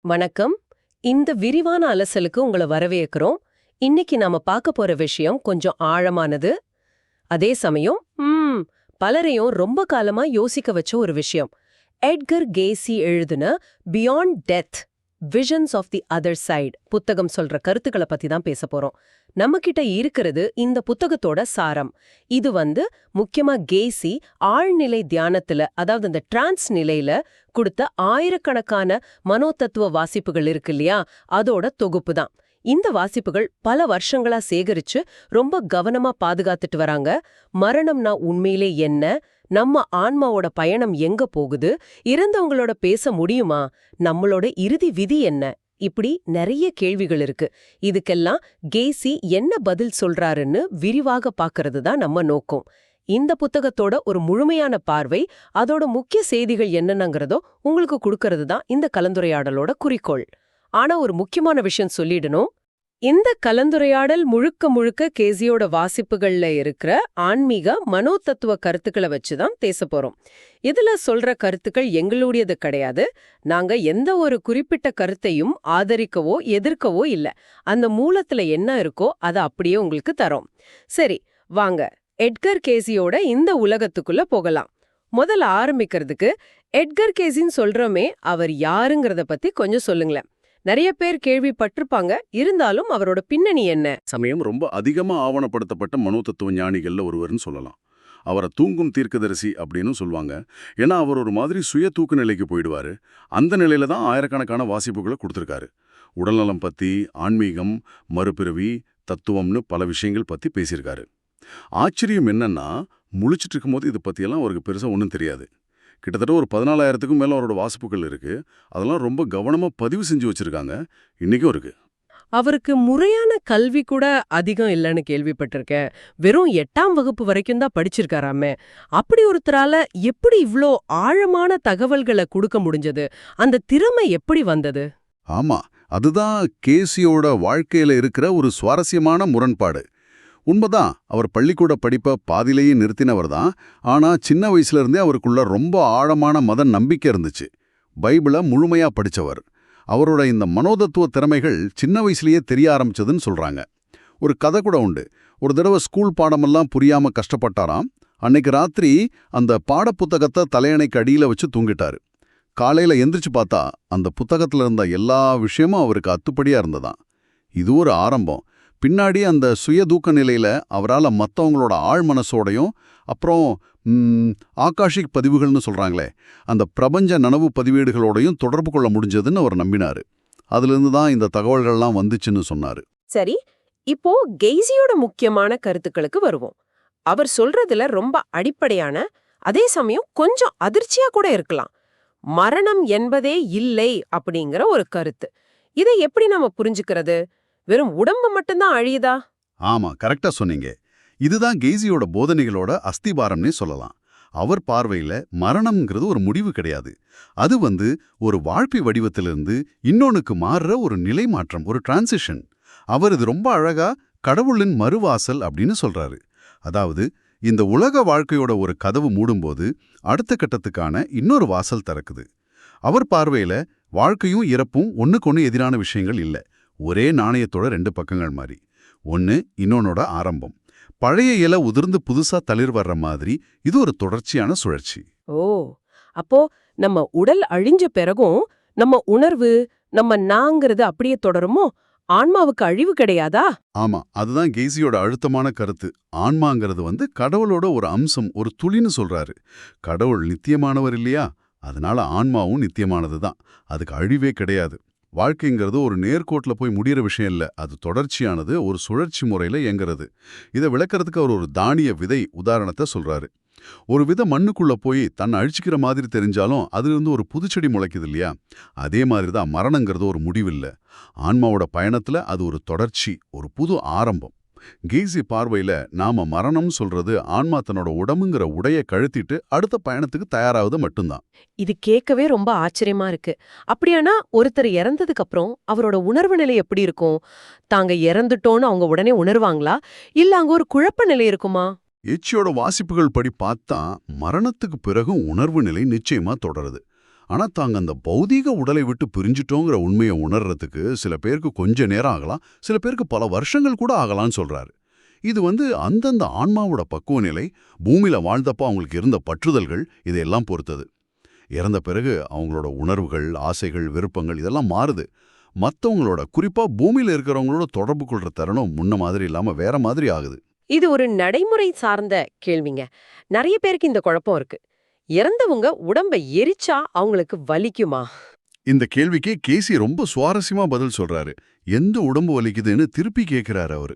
வணக்கம். இந்த விரிவான அலசலுக்கு உங்களை வரவேற்கிறோம். இன்னைக்கு நாம பார்க்க போற விஷயம் கொஞ்சம் ஆழமானது. அதே சமயம் ம் பலரையும் ரொம்ப காலமா யோசிக்க வச்ச ஒரு விஷயம். எட்கர் கேசி எழுதுன beyond death visions of the other side புத்தகம் சொல்ற கருத்துக்களை பத்தி தான் பேச போறோம். நம்ம கிட்ட இருக்கிறது இந்த புத்தகத்தோட சாரம். இது வந்து முக்கியமா கேசி ஆழ்நிலை தியானத்துல அதாவது இந்த டிரான்ஸ் நிலையில கொடுத்த ஆயிரக்கணக்கான மனோதத்துவ வாசிப்புகள் இருக்கு இல்லையா? அதோட தொகுப்பு தான். இந்த வாசிப்புகள் பல வருஷங்களா சேகரிச்சு ரொம்ப கவனமா பாதுகாத்துட்டு வராங்க. மரணம்னா உண்மையிலே என்ன? நம்ம ஆன்மாவோட பயணம் எங்க போகுது? இறந்தவங்களோட பேச முடியுமா? நம்மளோட இறுதி விதி என்ன? இப்படி நிறைய கேள்விகள் இருக்கு. இதுக்கெல்லாம் கேசி என்ன பதில் சொல்றாருன்னு விரிவாக பார்க்கறது தான் நம்ம நோக்கம். இந்த புத்தகத்தோட ஒரு முழுமையான பார்வை அதோட முக்கிய செய்திகள் என்னென்னங்கிறதோ உங்களுக்கு கொடுக்கறது தான் இந்த கலந்துரையாடலோட குறிக்கோள். ஆனா ஒரு முக்கியமான விஷயம் சொல்லிடணும். இந்த கலந்துரையாடல் முழுக்க முழுக்க கேசியோட வாசிப்புகள்ல இருக்கிற ஆன்மீக மனோதத்துவ கருத்துக்களை வச்சு தான் பேச போறோம். இதுல சொல்ற கருத்துக்கள் எங்களுடையது கிடையாது. நாங்க எந்த ஒரு குறிப்பிட்ட கருத்தையும் ஆதரிக்கவோ எதிர்க்கவோ இல்ல. அந்த மூலத்துல என்ன இருக்கோ அதை அப்படியே உங்களுக்கு தரோம். சரி வாங்க. எட்கர் கேசியோட இந்த உலகத்துக்குள்ள போகலாம். முதல்ல ஆரம்பிக்கிறதுக்கு எட்கர் கேசின்னு சொல்றோமே அவர் யாருங்கிறத பத்தி கொஞ்சம் சொல்லுங்களேன். நிறைய பேர் கேள்விப்பட்டிருப்பாங்க. இருந்தாலும் அவரோட பின்னணி என்ன? சமயம் ரொம்ப அதிகமா ஆவணப்படுத்தப்பட்ட மனோதத்துவ ஞானிகள்ல ஒருவர்னு சொல்லலாம். அவரை தூங்கும் தீர்க்கதரிசி அப்படின்னு சொல்லுவாங்க. ஏன்னா அவர் ஒரு மாதிரி சுய தூக்க நிலைக்கு போயிடுவாரு. அந்த நிலையில தான் ஆயிரக்கணக்கான வாசிப்புகளை கொடுத்துருக்காரு. உடல்நலம் பத்தி ஆன்மீகம் மறுபிறவி தத்துவம்னு பல விஷயங்கள் பத்தி பேசியிருக்காரு. ஆச்சரியம் என்னன்னா முழிச்சிட்டு இருக்கும்போது இதை பற்றியெல்லாம் அவருக்கு பெருசா ஒன்றும் தெரியாது. கிட்டத்தட்ட ஒரு பதினாலாயிரத்துக்கும் மேல அவரோட வாசிப்புகள் இருக்கு. அதெல்லாம் ரொம்ப கவனமா பதிவு செஞ்சு வச்சிருக்காங்க. இன்னைக்கும் இருக்கு. அவருக்கு முறையான கல்வி கூட அதிகம் இல்லைன்னு கேள்விப்பட்டிருக்கேன். வெறும் எட்டாம் வகுப்பு வரைக்கும் தான் படிச்சிருக்காராமே. அப்படி ஒருத்தரால எப்படி இவ்ளோ ஆழமான தகவல்களை கொடுக்க முடிஞ்சது? அந்த திறமை எப்படி வந்தது? ஆமா அதுதான் கேசியோட வாழ்க்கையில இருக்கிற ஒரு சுவாரஸ்யமான முரண்பாடு. உண்மைதான் அவர் பள்ளிக்கூட படிப்பை பாதிலேயே நிறுத்தினவர் தான். ஆனா சின்ன வயசுல இருந்தே அவருக்குள்ள ரொம்ப ஆழமான மத நம்பிக்கை இருந்துச்சு. பைபிளை முழுமையா படிச்சவர். அவரோட இந்த மனோதத்துவ திறமைகள் சின்ன வயசுலயே தெரிய ஆரம்பிச்சதுன்னு சொல்றாங்க. ஒரு கதை கூட உண்டு. ஒரு தடவை ஸ்கூல் பாடமெல்லாம் புரியாம கஷ்டப்பட்டாராம். அன்னைக்கு ராத்திரி அந்த பாடப்புத்தகத்தை தலையணைக்கு அடியில வச்சு தூங்கிட்டாரு. காலையில் எந்திரிச்சு பார்த்தா அந்த புத்தகத்துல இருந்த எல்லா விஷயமும் அவருக்கு அத்துப்படியா இருந்ததாம். இது ஒரு ஆரம்பம். பின்னாடி அந்த சுய தூக்க நிலையில் அவரால் மற்றவங்களோட ஆழ் மனசோடையும் அப்புறம் ஆகாஷிக் பதிவுகள்னு சொல்கிறாங்களே அந்த பிரபஞ்ச நனவு பதிவேடுகளோடையும் தொடர்பு கொள்ள முடிஞ்சதுன்னு அவர் நம்பினாரு. அதுலேருந்து தான் இந்த தகவல்கள்லாம் வந்துச்சுன்னு சொன்னார். சரி இப்போ கெய்சியோட முக்கியமான கருத்துக்களுக்கு வருவோம். அவர் சொல்றதுல ரொம்ப அடிப்படையான அதே சமயம் கொஞ்சம் அதிர்ச்சியா கூட இருக்கலாம். மரணம் என்பதே இல்லை அப்படிங்கிற ஒரு கருத்து. இதை எப்படி நாம புரிஞ்சுக்கிறது? வெறும் உடம்பு மட்டும்தான் அழியுதா? ஆமா கரெக்டா சொன்னீங்க. இதுதான் கெய்சியோட போதனைகளோட அஸ்திபாரம்னே சொல்லலாம். அவர் பார்வையில மரணம்ங்கிறது ஒரு முடிவு கிடையாது. அது வந்து ஒரு வாழ்க்கை வடிவத்திலிருந்து இன்னொன்னுக்கு மாறுற ஒரு நிலை மாற்றம் ஒரு டிரான்சிஷன் அவர் இது ரொம்ப அழகா கடவுளின் மறுவாசல் அப்படின்னு சொல்றாரு. அதாவது இந்த உலக வாழ்க்கையோட ஒரு கதவு மூடும்போது அடுத்த கட்டத்துக்கான இன்னொரு வாசல் திறக்குது. அவர் பார்வையில வாழ்க்கையும் இறப்பும் ஒண்ணுக்கொன்னு எதிரான விஷயங்கள் இல்ல. ஒரே நாணயத்தோட ரெண்டு பக்கங்கள் மாதிரி ஒன்னு இன்னொன்னோட ஆரம்பம். பழைய இலை உதிர்ந்து புதுசா தளிர் வர்ற மாதிரி இது ஒரு தொடர்ச்சியான சுழற்சி. ஓ அப்போ நம்ம உடல் அழிஞ்ச பிறகும் நம்ம உணர்வு நம்ம நாங்கிறது அப்படியே தொடருமோ? ஆன்மாவுக்கு அழிவு கிடையாதா? ஆமா அதுதான் கெய்சியோட அழுத்தமான கருத்து. ஆன்மாங்கிறது வந்து கடவுளோட ஒரு அம்சம் ஒரு துளின்னு சொல்றாரு. கடவுள் நித்தியமானவர் இல்லையா? அதனால ஆன்மாவும் நித்தியமானது தான் அதுக்கு அழிவே கிடையாது. வாழ்க்கைங்கிறது ஒரு நேர்கோட்டில் போய் முடிகிற விஷயம் இல்ல. அது தொடர்ச்சியானது ஒரு சுழற்சி முறையில இயங்குறது. இதை விளக்கிறதுக்கு அவர் ஒரு தானிய விதை உதாரணத்தை சொல்றாரு. ஒரு வித மண்ணுக்குள்ள போய் தன்னை அழிச்சிக்கிற மாதிரி தெரிஞ்சாலும் அதுலேருந்து ஒரு புதுச்செடி முளைக்குது இல்லையா? அதே மாதிரி தான் மரணங்கிறது ஒரு முடிவில்லை. ஆன்மாவோட பயணத்துல அது ஒரு தொடர்ச்சி ஒரு புது ஆரம்பம். கீசி பார்வையில நாம மரணம் சொல்றது ஆன்மா தன்னோட உடம்புங்கிற உடைய கழுத்திட்டு அடுத்த பயணத்துக்கு தயாராவது மட்டும்தான். இது கேட்கவே ரொம்ப ஆச்சரியமா இருக்கு. அப்படியானா ஒருத்தர் இறந்ததுக்கு அப்புறம் அவரோட உணர்வு நிலை எப்படி இருக்கும்? தாங்க இறந்துட்டோன்னு அவங்க உடனே உணர்வாங்களா? இல்ல அங்க ஒரு குழப்ப நிலை இருக்குமா? எச்சியோட வாசிப்புகள் படி பார்த்தா மரணத்துக்கு பிறகும் உணர்வு நிலை நிச்சயமா தொடருது. ஆனா தாங்க அந்த பௌதீக உடலை விட்டு பிரிஞ்சிட்டோங்கிற உண்மையை உணர்றதுக்கு சில பேருக்கு கொஞ்ச நேரம் ஆகலாம் சில பேருக்கு பல வருஷங்கள் கூட ஆகலாம்னு சொல்றாரு. இது வந்து அந்தந்த ஆன்மாவோட பக்குவ நிலை பூமியில வாழ்ந்தப்போ அவங்களுக்கு இருந்த பற்றுதல்கள் இதையெல்லாம் பொறுத்தது. இறந்த பிறகு அவங்களோட உணர்வுகள் ஆசைகள் விருப்பங்கள் இதெல்லாம் மாறுது. மத்தவங்களோட குறிப்பா பூமியில் இருக்கிறவங்களோட தொடர்பு கொள்ற தருணம் முன்ன மாதிரி இல்லாம வேற மாதிரி ஆகுது. இது ஒரு நடைமுறை சார்ந்த கேள்விங்க. நிறைய பேருக்கு இந்த குழப்பம் இருக்கு. இறந்தவங்க உடம்ப எரிச்சா அவங்களுக்கு வலிக்குமா? இந்த கேள்விக்கு கேசி ரொம்ப சுவாரஸ்யமா பதில் சொல்றாரு. எந்த உடம்பு வலிக்குதுன்னு திருப்பி கேட்கிறாரு அவரு.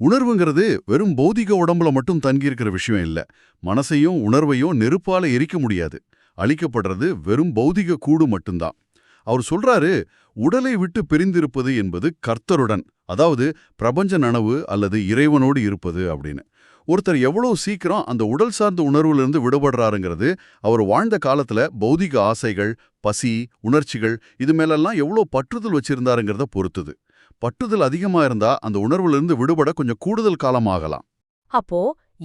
உணர்வுங்கிறது வெறும் பௌதிக உடம்புல மட்டும் தங்கியிருக்கிற விஷயம் இல்ல. மனசையும் உணர்வையும் நெருப்பால எரிக்க முடியாது. அழிக்கப்படுறது வெறும் பௌதிக கூடு மட்டும்தான். அவர் சொல்றாரு உடலை விட்டு பிரிந்திருப்பது என்பது கர்த்தருடன் அதாவது பிரபஞ்ச நனவு அல்லது இறைவனோடு இருப்பது அப்படின்னு. ஒருத்தர் எவ்வளவு சீக்கிரம் அந்த உடல் சார்ந்த உணர்வுலேருந்து விடுபடுறாருங்கிறது அவர் வாழ்ந்த காலத்துல பௌதிக ஆசைகள் பசி உணர்ச்சிகள் இது மேலெல்லாம் எவ்வளோ பற்றுதல் வச்சிருந்தாருங்கிறத பொறுத்துது. பற்றுதல் அதிகமா இருந்தா அந்த உணர்வுலேருந்து விடுபட கொஞ்சம் கூடுதல் காலம் ஆகலாம். அப்போ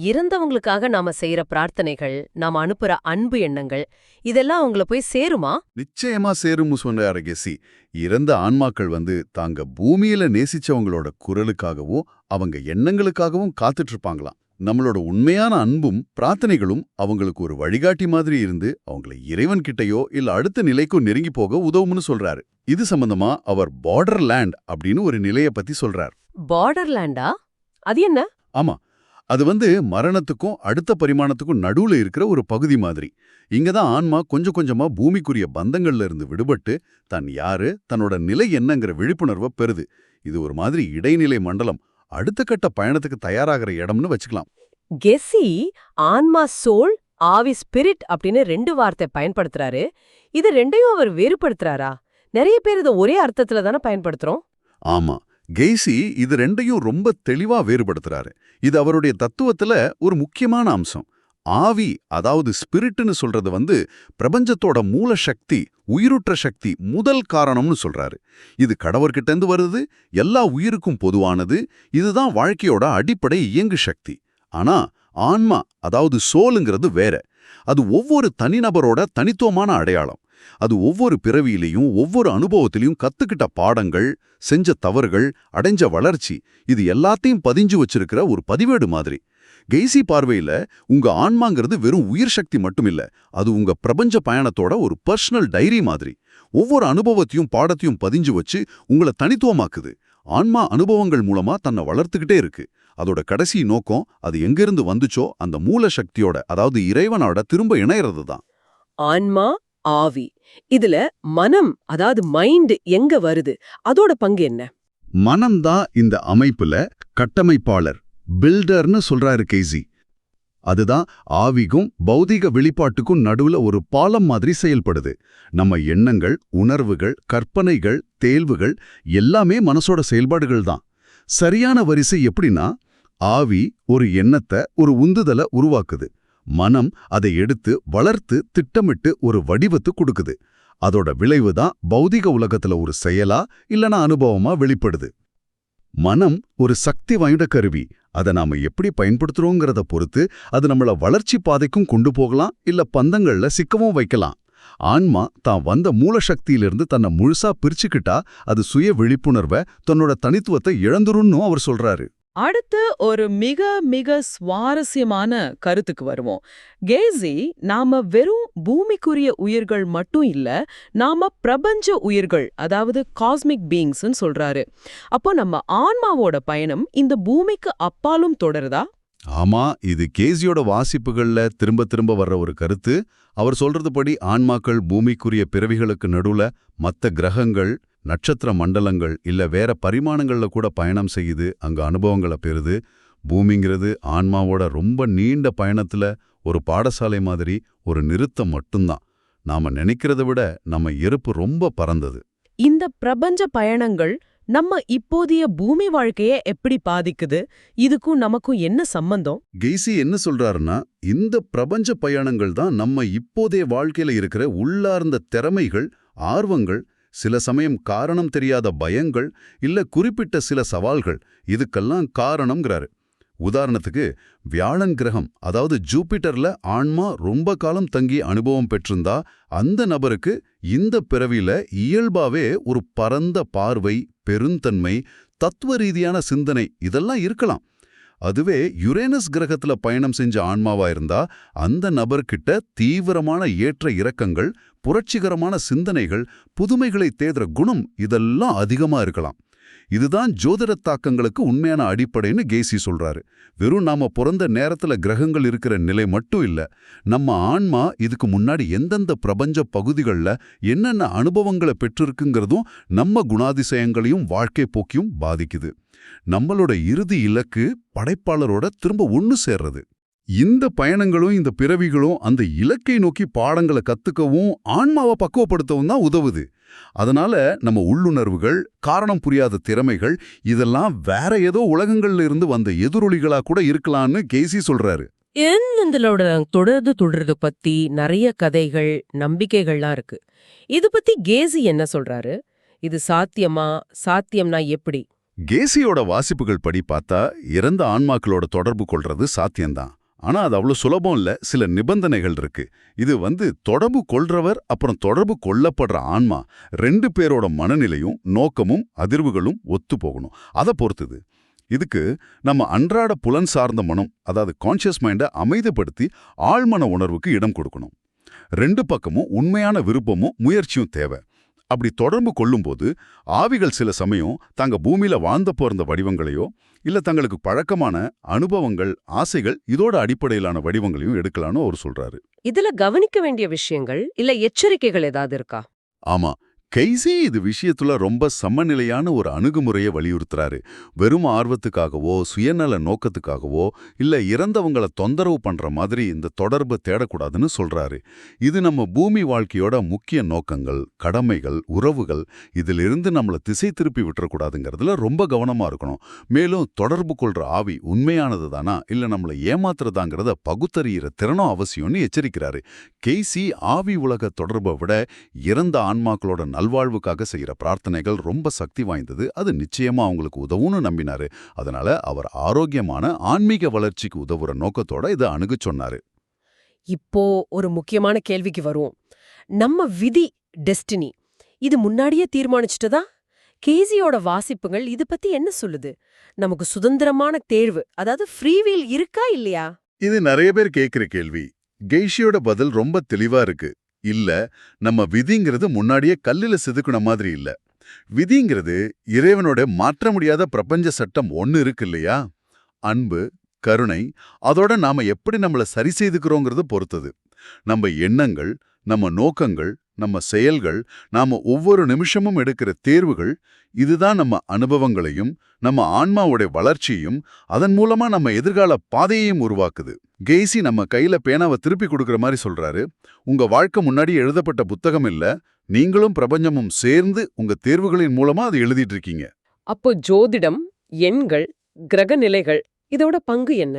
இறந்தவங்களுக்காக நாம செய்யற பிரார்த்தனைகள் நாம அனுப்புற அன்பு எண்ணங்கள் இதெல்லாம் அவங்கள போய் சேருமா? நிச்சயமா சேரும்னு சொன்னாரு கெசி இறந்த ஆன்மாக்கள் வந்து தாங்க பூமியில நேசிச்சவங்களோட குரலுக்காகவும் அவங்க எண்ணங்களுக்காகவும் காத்துட்டு இருப்பாங்களாம். நம்மளோட உண்மையான அன்பும் பிரார்த்தனைகளும் அவங்களுக்கு ஒரு வழிகாட்டி மாதிரி இருந்து அவங்கள இறைவன் கிட்டயோ இல்ல அடுத்த நிலைக்கோ நெருங்கி போக உதவும்னு சொல்றாரு. இது சம்பந்தமா அவர் பார்டர் லேண்ட் அப்படின்னு ஒரு நிலைய பத்தி சொல்றார். பார்டர்லேண்டா அது என்ன? ஆமா. அது வந்து மரணத்துக்கும் அடுத்த பரிமாணத்துக்கும் நடுவுல இருக்கிற ஒரு பகுதி மாதிரி. இங்க தான் ஆன்மா கொஞ்சம் கொஞ்சமா பூமிக்குரிய பந்தங்கள்ல இருந்து விடுபட்டு தன் யாரு தன்னோட நிலை என்னங்கிற விழிப்புணர்வை பெறுது. இது ஒரு மாதிரி இடைநிலை மண்டலம். அடுத்த கட்ட பயணத்துக்கு தயாராகிற இடம்னு வச்சுக்கலாம். கெஸ்ஸி ஆன்மா சோல் ஆவி ஸ்பிரிட் அப்படின்னு ரெண்டு வார்த்தை பயன்படுத்துறாரு. இது ரெண்டையும் அவர் வேறுபடுத்துறாரா? நிறைய பேர் இதை ஒரே அர்த்தத்துல தானே பயன்படுத்துறோம். ஆமா கெய்சி இது ரெண்டையும் ரொம்ப தெளிவா வேறுபடுத்துறாரு. இது அவருடைய தத்துவத்துல ஒரு முக்கியமான அம்சம். ஆவி அதாவது ஸ்பிரிட்னு சொல்றது வந்து பிரபஞ்சத்தோட மூல சக்தி உயிருற்ற சக்தி முதல் காரணம்னு சொல்றாரு. இது கடவுர்கிட்டேந்து வருது எல்லா உயிருக்கும் பொதுவானது இதுதான் வாழ்க்கையோட அடிப்படை இயங்கு சக்தி. ஆனா ஆன்மா அதாவது சோலுங்கிறது வேற. அது ஒவ்வொரு தனிநபரோட தனித்துவமான அடையாளம். அது ஒவ்வொரு பிறவியிலையும் ஒவ்வொரு அனுபவத்திலையும் கத்துக்கிட்ட பாடங்கள் செஞ்ச தவறுகள் அடைஞ்ச வளர்ச்சி இது எல்லாத்தையும் பதிஞ்சு வச்சிருக்கிற ஒரு பதிவேடு மாதிரி. கெய்சி பார்வையில உங்க ஆன்மாங்கிறது வெறும் உயிர் சக்தி மட்டும் இல்ல அது உங்க பிரபஞ்ச பயணத்தோட ஒரு பர்சனல் டைரி மாதிரி. ஒவ்வொரு அனுபவத்தையும் பாடத்தையும் பதிஞ்சு வச்சு உங்களை தனித்துவமாக்குது. ஆன்மா அனுபவங்கள் மூலமா தன்னை வளர்த்துக்கிட்டே இருக்கு. அதோட கடைசி நோக்கம் அது எங்கிருந்து வந்துச்சோ அந்த மூல சக்தியோட அதாவது இறைவனோட திரும்ப இணையறது தான். ஆன்மா ஆவி. இதுல மனம் அதாவது மைண்ட் எங்க வருது? அதோட பங்கு என்ன? மனம்தான் இந்த அமைப்புல கட்டமைப்பாளர். பில்டர்னு சொல்றாரு கேசி. அதுதான் ஆவிக்கும் பௌதிக வெளிப்பாட்டுக்கும் நடுவுல ஒரு பாலம் மாதிரி செயல்படுது. நம்ம எண்ணங்கள் உணர்வுகள் கற்பனைகள் தேர்வுகள் எல்லாமே மனசோட செயல்பாடுகள் தான். சரியான வரிசை எப்படின்னா ஆவி ஒரு எண்ணத்தை ஒரு உந்துதலை உருவாக்குது. மனம் அதை எடுத்து வளர்த்து திட்டமிட்டு ஒரு வடிவத்து கொடுக்குது. அதோட விளைவு தான் பௌதிக உலகத்துல ஒரு செயலா இல்லனா அனுபவமா வெளிப்படுது. மனம் ஒரு சக்தி வாய்ந்த கருவி. அதை நாம எப்படி பயன்படுத்துறோங்கிறத பொறுத்து அது நம்மள வளர்ச்சி பாதைக்கும் கொண்டு போகலாம் இல்ல பந்தங்கள்ல சிக்கவும் வைக்கலாம். ஆன்மா தான் வந்த மூல சக்தியிலிருந்து தன்னை முழுசா பிரிச்சுக்கிட்டா அது சுய விழிப்புணர்வை தன்னோட தனித்துவத்தை இழந்துருன்னு அவர் சொல்றாரு. அடுத்து ஒரு மிக மிக சுவாரஸ்யமான கருத்துக்கு வருவோம். கேசி நாம வெறும் பூமிக்குரிய உயிர்கள் மட்டும் இல்ல நாம பிரபஞ்ச உயிர்கள் அதாவது காஸ்மிக் பீயிங்ஸ்னு சொல்றாரு. அப்போ நம்ம ஆன்மாவோட பயணம் இந்த பூமிக்கு அப்பாலும் தொடருதா? ஆமா இது கேசியோட வாசிப்புகள்ல திரும்ப திரும்ப வர்ற ஒரு கருத்து. அவர் சொல்றதுபடி ஆன்மாக்கள் பூமிக்குரிய பிறவிகளுக்கு நடுவுல மத்த கிரகங்கள் நட்சத்திர மண்டலங்கள் இல்ல வேற பரிமாணங்கள்ல கூட பயணம் செய்யுது அங்க அனுபவங்களை பெறுது. பூமிங்கிறது ஆன்மாவோட ரொம்ப நீண்ட பயணத்துல ஒரு பாடசாலை மாதிரி ஒரு நிறுத்தம் மட்டும்தான். நாம நினைக்கிறத விட நம்ம இருப்பு ரொம்ப பறந்தது இந்த பிரபஞ்ச பயணங்கள் நம்ம இப்போதைய பூமி வாழ்க்கைய எப்படி பாதிக்குது? இதுக்கும் நமக்கும் என்ன சம்பந்தம்? கெய்சி என்ன சொல்றாருன்னா இந்த பிரபஞ்ச பயணங்கள் தான் நம்ம இப்போதைய வாழ்க்கையில இருக்கிற உள்ளார்ந்த திறமைகள் ஆர்வங்கள் சில சமயம் காரணம் தெரியாத பயங்கள் இல்ல குறிப்பிட்ட சில சவால்கள் இதுக்கெல்லாம் காரணம்ங்கிறாரு. உதாரணத்துக்கு வியாழன் கிரகம் அதாவது ஜூபிட்டர்ல ஆன்மா ரொம்ப காலம் தங்கி அனுபவம் பெற்றிருந்தா அந்த நபருக்கு இந்த பிறவியில இயல்பாவே ஒரு பரந்த பார்வை பெருந்தன்மை தத்துவ ரீதியான சிந்தனை இதெல்லாம் இருக்கலாம். அதுவே யுரேனஸ் கிரகத்துல பயணம் செஞ்ச ஆன்மாவா இருந்தா அந்த நபர்கிட்ட தீவிரமான ஏற்ற இறக்கங்கள் புரட்சிகரமான சிந்தனைகள் புதுமைகளை தேடுற குணம் இதெல்லாம் அதிகமா இருக்கலாம். இதுதான் ஜோதிட தாக்கங்களுக்கு உண்மையான அடிப்படைன்னு கேசி சொல்றாரு. வெறும் நாம பிறந்த நேரத்துல கிரகங்கள் இருக்கிற நிலை மட்டும் இல்ல நம்ம ஆன்மா இதுக்கு முன்னாடி எந்தெந்த பிரபஞ்ச பகுதிகளில் என்னென்ன அனுபவங்களை பெற்றிருக்குங்கிறதும் நம்ம குணாதிசயங்களையும் வாழ்க்கை போக்கியும் பாதிக்குது. நம்மளோட இறுதி இலக்கு படைப்பாளரோட திரும்ப ஒன்று சேர்றது. இந்த பயணங்களும் இந்த பிறவிகளும் அந்த இலக்கை நோக்கி பாடங்களை கத்துக்கவும் ஆன்மாவை பக்குவப்படுத்தவும் தான் உதவுது. அதனால நம்ம உள்ளுணர்வுகள் காரணம் புரியாத திறமைகள் இதெல்லாம் வேற ஏதோ உலகங்கள்ல இருந்து வந்த எதிரொலிகளா கூட இருக்கலாம்னு கேசி சொல்றாரு. எந்தளோட தொடர்ந்து தொடர்றது பத்தி நிறைய கதைகள் நம்பிக்கைகள்லாம் இருக்கு. இது பத்தி கேசி என்ன சொல்றாரு? இது சாத்தியமா? சாத்தியம்னா எப்படி? கேசியோட வாசிப்புகள் படி பார்த்தா இறந்த ஆன்மாக்களோட தொடர்பு கொள்றது சாத்தியம்தான். ஆனா அது அவ்வளோ சுலபம் இல்ல. சில நிபந்தனைகள் இருக்கு. இது வந்து தொடர்பு கொள்றவர் அப்புறம் தொடர்பு கொள்ளப்படுற ஆன்மா ரெண்டு பேரோட மனநிலையும் நோக்கமும் அதிர்வுகளும் ஒத்து போகணும். அதை பொறுத்துது. இதுக்கு நம்ம அன்றாட புலன் சார்ந்த மனம் அதாவது கான்ஷியஸ் மைண்டை அமைதிப்படுத்தி ஆழ்மன உணர்வுக்கு இடம் கொடுக்கணும். ரெண்டு பக்கமும் உண்மையான விருப்பமும் முயற்சியும் தேவை. அப்படி தொடர்பு கொள்ளும்போது ஆவிகள் சில சமயம் தாங்க பூமியில வாழ்ந்த போர்ந்த வடிவங்களையோ இல்ல தங்களுக்கு பழக்கமான அனுபவங்கள் ஆசைகள் இதோட அடிப்படையிலான வடிவங்களையும் எடுக்கலாம்னு அவர் சொல்றாரு. இதுல கவனிக்க வேண்டிய விஷயங்கள் இல்ல எச்சரிக்கைகள் ஏதாவது இருக்கா? ஆமா. கைசி இது விஷயத்துல ரொம்ப சமநிலையான ஒரு அணுகுமுறையை வலியுறுத்துறாரு. வெறும் ஆர்வத்துக்காகவோ சுயநல நோக்கத்துக்காகவோ இல்ல இறந்தவங்கள தொந்தரவு பண்ற மாதிரி இந்த தொடர்பை தேடக்கூடாதுன்னு சொல்றாரு. இது நம்ம பூமி வாழ்க்கையோட முக்கிய நோக்கங்கள் கடமைகள் உறவுகள் இதிலிருந்து நம்மள திசை திருப்பி விட்டுறக்கூடாதுங்கிறதுல ரொம்ப கவனமா இருக்கணும். மேலும் தொடர்பு கொள்ற ஆவி உண்மையானது தானா? இல்ல நம்மள ஏமாத்துறதாங்கிறத பகுத்தறியிற திறனும் அவசியம்னு எச்சரிக்கிறாரு. கெய்சி ஆவி உலக தொடர்பை விட இறந்த ஆன்மாக்களோட நல்வாழ்வுக்காக செய்யற பிரார்த்தனைகள் ரொம்ப சக்தி வாய்ந்தது. அது நிச்சயமா அவங்களுக்கு உதவும்னு நம்பினாரு. அதனால அவர் ஆரோக்கியமான ஆன்மீக வளர்ச்சிக்கு உதவுற நோக்கத்தோட இதை அணுகச் சொன்னாரு. இப்போ ஒரு முக்கியமான கேள்விக்கு வருவோம். நம்ம விதி டெஸ்டினி இது முன்னாடியே தீர்மானிச்சிட்டதா? கேசியோட வாசிப்புகள் இது பத்தி என்ன சொல்லுது? நமக்கு சுதந்திரமான தேர்வு அதாவது ஃப்ரீவீல் இருக்கா இல்லையா? இது நிறைய பேர் கேட்கிற கேள்வி. கெய்ஷியோட பதில் ரொம்ப தெளிவா இருக்கு. இல்ல நம்ம விதிங்கிறது முன்னாடியே கல்லுல செதுக்குன மாதிரி இல்ல. விதிங்கிறது இறைவனோட மாற்ற முடியாத பிரபஞ்ச சட்டம் ஒன்னு இருக்கு இல்லையா? அன்பு கருணை அதோட நாம எப்படி நம்மள சரி செய்துக்கிறோங்கிறது பொறுத்தது. நம்ம எண்ணங்கள் நம்ம நோக்கங்கள் நம்ம செயல்கள் நாம ஒவ்வொரு நிமிஷமும் எடுக்கிற தேர்வுகள் இதுதான் நம்ம அனுபவங்களையும் நம்ம ஆன்மாவோட வளர்ச்சியையும் அதன் மூலமா நம்ம எதிர்கால பாதையையும் உருவாக்குது. கெய்சி நம்ம கையில பேனாவை திருப்பி கொடுக்கற மாதிரி சொல்றாரு. உங்க வாழ்க்கை முன்னாடி எழுதப்பட்ட புத்தகம் இல்ல நீங்களும் பிரபஞ்சமும் சேர்ந்து உங்க தேர்வுகளின் மூலமா அதை எழுதிட்டு இருக்கீங்க. அப்போ ஜோதிடம் எண்கள் கிரக நிலைகள் இதோட பங்கு என்ன?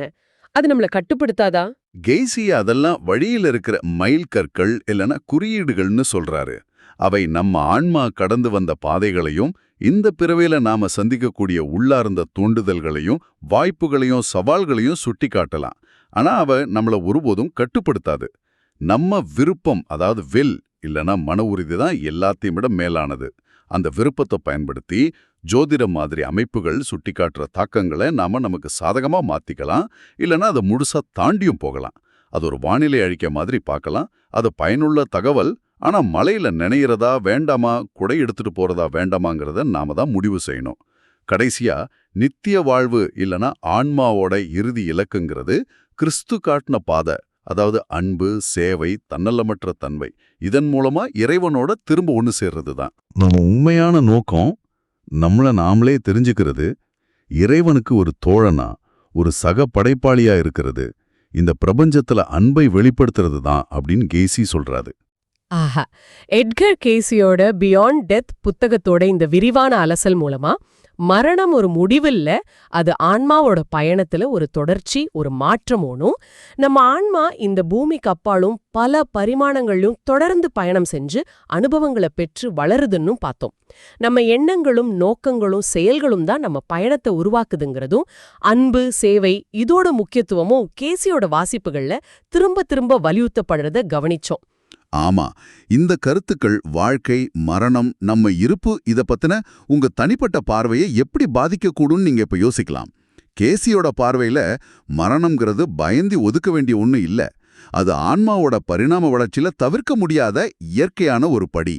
அது நம்மள கட்டுப்படுத்தாதா? கெய்சி அதெல்லாம் வழியில இருக்கிற மைல் கற்கள் இல்லைன்னா குறியீடுகள்னு சொல்றாரு. அவை நம்ம ஆன்மா கடந்து வந்த பாதைகளையும் இந்த பிறவையில நாம சந்திக்கக்கூடிய உள்ளார்ந்த தூண்டுதல்களையும் வாய்ப்புகளையும் சவால்களையும் சுட்டி காட்டலாம் ஆனா அவ நம்மள ஒருபோதும் கட்டுப்படுத்தாது. நம்ம விருப்பம் அதாவது வில் இல்லனா மன உறுதி தான் எல்லாத்தையும் விட மேலானது. அந்த விருப்பத்தை பயன்படுத்தி ஜோதிடம் மாதிரி அமைப்புகள் சுட்டிக்காட்டுற தாக்கங்களை நாம நமக்கு சாதகமா மாத்திக்கலாம். இல்லனா அதை முழுசா தாண்டியும் போகலாம். அது ஒரு வானிலை அழிக்க மாதிரி பார்க்கலாம். அது பயனுள்ள தகவல். ஆனா மலையில நினைகிறதா வேண்டாமா? குடை எடுத்துட்டு போறதா வேண்டாமாங்கிறத நாம தான் முடிவு செய்யணும். கடைசியா நித்திய வாழ்வு இல்லனா ஆன்மாவோட இறுதி இலக்குங்கிறது கிறிஸ்து காட்டின பாதை. அதாவது அன்பு சேவை தன்னலமற்ற தன்மை. இதன் மூலமா இறைவனோட திரும்ப ஒன்று சேர்றது தான் நம்ம உண்மையான நோக்கம் நம்மள நாமளே தெரிஞ்சுக்கிறது இறைவனுக்கு ஒரு தோழனா ஒரு சக படைப்பாளியா இருக்கிறது இந்த பிரபஞ்சத்துல அன்பை வெளிப்படுத்துறது தான் அப்படின்னு கேசி சொல்றாரு. ஆஹா எட்கர் கேசியோட பியாண்ட் டெத் புத்தகத்தோட இந்த விரிவான அலசல் மூலமா மரணம் ஒரு முடிவில்ல அது ஆன்மாவோட பயணத்துல ஒரு தொடர்ச்சி ஒரு மாற்றமோனும் நம்ம ஆன்மா இந்த பூமிக்கு அப்பாலும் பல பரிமாணங்களிலும் தொடர்ந்து பயணம் செஞ்சு அனுபவங்களை பெற்று வளருதுன்னும் பார்த்தோம். நம்ம எண்ணங்களும் நோக்கங்களும் செயல்களும் தான் நம்ம பயணத்தை உருவாக்குதுங்கிறதும் அன்பு சேவை இதோட முக்கியத்துவமும் கேசியோட வாசிப்புகள்ல திரும்ப திரும்ப வலியுறுத்தப்படுறத கவனிச்சோம். ஆமா இந்த கருத்துக்கள் வாழ்க்கை மரணம் நம்ம இருப்பு இத பத்தின உங்க தனிப்பட்ட பார்வையை எப்படி பாதிக்கக்கூடும்னு நீங்க இப்ப யோசிக்கலாம். கேசியோட பார்வையில மரணம்ங்கிறது பயந்தி ஒதுக்க வேண்டிய ஒண்ணு இல்ல. அது ஆன்மாவோட பரிணாம வளர்ச்சியில தவிர்க்க முடியாத இயற்கையான ஒரு படி.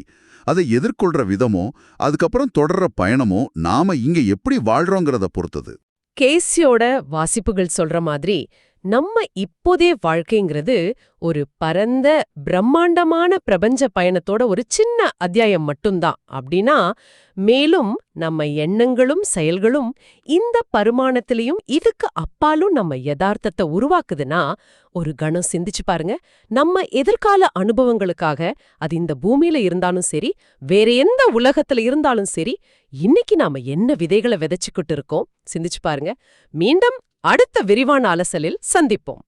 அதை எதிர்கொள்ற விதமோ அதுக்கப்புறம் தொடர்ற பயணமோ நாம இங்க எப்படி வாழ்றோங்கிறத பொறுத்தது. கேசியோட வாசிப்புகள் சொல்ற மாதிரி நம்ம இப்போதே வாழ்க்கைங்கிறது ஒரு பரந்த பிரம்மாண்டமான பிரபஞ்ச பயணத்தோட ஒரு சின்ன அத்தியாயம் மட்டும்தான். அப்படின்னா மேலும் நம்ம எண்ணங்களும் செயல்களும் இந்த பரிமாணத்திலையும் இதுக்கு அப்பாலும் நம்ம யதார்த்தத்தை உருவாக்குதுன்னா ஒரு கணம் சிந்திச்சு பாருங்க. நம்ம எதிர்கால அனுபவங்களுக்காக அது இந்த பூமியில இருந்தாலும் சரி வேற எந்த உலகத்துல இருந்தாலும் சரி இன்னைக்கு நாம என்ன விதைகளை விதைச்சுக்கிட்டு இருக்கோம் சிந்திச்சு பாருங்க. மீண்டும் அடுத்த விரிவான அலசலில் சந்திப்போம்.